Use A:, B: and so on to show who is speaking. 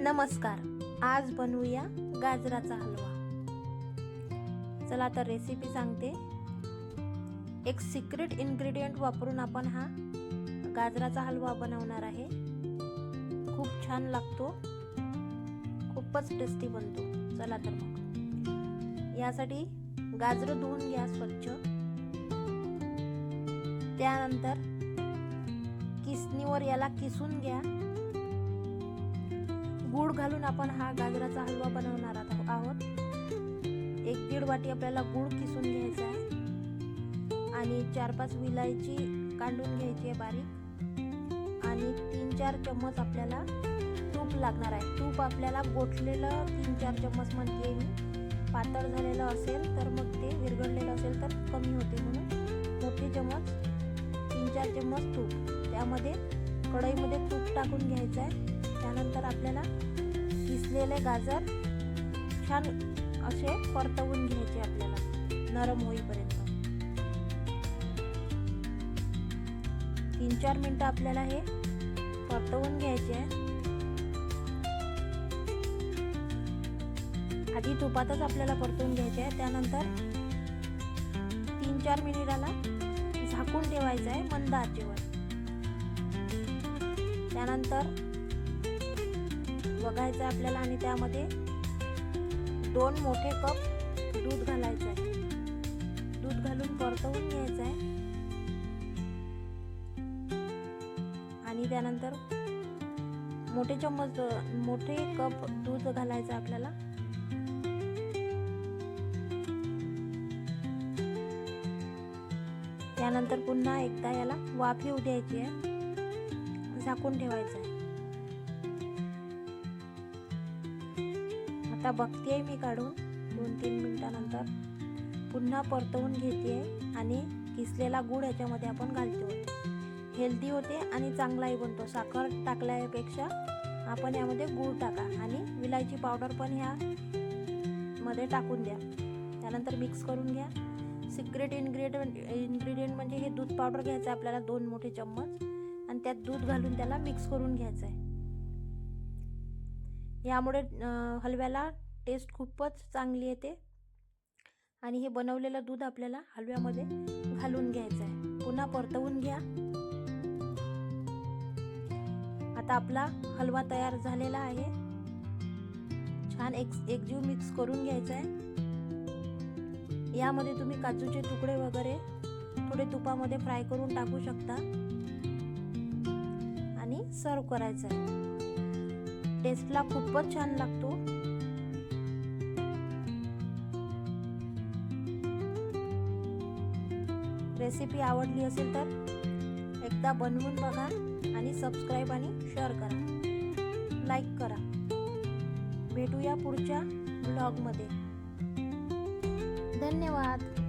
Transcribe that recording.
A: नमस्कार. आज बनवूया गाजराचा हलवा. चला तर रेसिपी सांगते. एक सिक्रेट इन्ग्रेडियंट वापरून आपण हा गाजराचा हलवा बनवणार आहे. खूप छान लागतो. खूपच टेस्टी बनतो. चला तर मग. यासाठी गाजरं धुवून घ्या स्वच्छ. त्यानंतर किसणीवर याला किसून घ्या. गूळ घालून आपण हा गाजराचा हलवा बनवणार आहोत. एक दीड वाटी आपल्याला गूळ किसून घ्यायचा आहे. आणि चार पाच विलायची काढून घ्यायची आहे बारीक. आणि तीन चार चम्मच आपल्याला तूप लागणार आहे. तूप आपल्याला गोठलेलं तीन चार चम्मच म्हणते मी. पातळ झालेलं असेल तर मग ते विरघळलेलं असेल तर कमी होते म्हणून मोठे चम्मच तीन चार चम्मच तूप. त्यामध्ये कढईमध्ये तूप टाकून घ्यायचं आहे. त्यानंतर आपल्याला किसलेले गाजर छान असे परतवून घ्यायचे आपल्याला नरम होईपर्यंत. तीन चार मिनटं आपल्याला हे परतवून घ्यायचे आहे. आधी तुपातच आपल्याला परतवून घ्यायचे आहे. त्यानंतर तीन चार मिनिटाला झाकून ठेवायचं आहे मंद आचेवर. त्यानंतर बघायचं आहे आपल्याला आणि त्यामध्ये दोन मोठे कप दूध घालायचं आहे. दूध घालून परतवून घ्यायचं आहे. आणि त्यानंतर मोठे चम्मच मोठे कप दूध घालायचं आपल्याला. त्यानंतर पुन्हा एकदा याला वाफ येऊ द्यायची आहे. झाकून ठेवायचं आहे. आता आहे मी काढून दोन तीन मिनटानंतर. पुन्हा परतवून घेते आणि किसलेला गूळ याच्यामध्ये आपण घालतो हेल्दी होते आणि चांगलाही बनतो. साखर टाकल्यापेक्षा आपण यामध्ये गूळ टाका आणि विलायची पावडर पण ह्या मध्ये टाकून द्या. त्यानंतर मिक्स करून घ्या. सिक्रेट इन्ग्रेडियंट इन्ग्रेडियंट म्हणजे हे दूध पावडर घ्यायचं आहे आपल्याला दोन मोठे चम्मच. आणि त्यात दूध घालून त्याला मिक्स करून घ्यायचं आहे यामुळे हलव्याला टेस्ट खूपच चांगली येते आणि हे बनवलेलं दूध आपल्याला हलव्यामध्ये घालून घ्यायचं आहे. पुन्हा परतवून घ्या. आता आपला हलवा तयार झालेला आहे. छान एक एकजीव मिक्स करून घ्यायचा आहे. यामध्ये तुम्ही काजूचे तुकडे वगैरे थोडे तुपामध्ये फ्राय करून टाकू शकता. आणि सर्व करायचं आहे. टेस्टला खूपच छान लागतो. रेसिपी आवडली असेल तर एकदा बनवून बघा आणि सबस्क्राईब आणि शेअर करा. लाईक करा. भेटूया पुढच्या ब्लॉगमध्ये. धन्यवाद.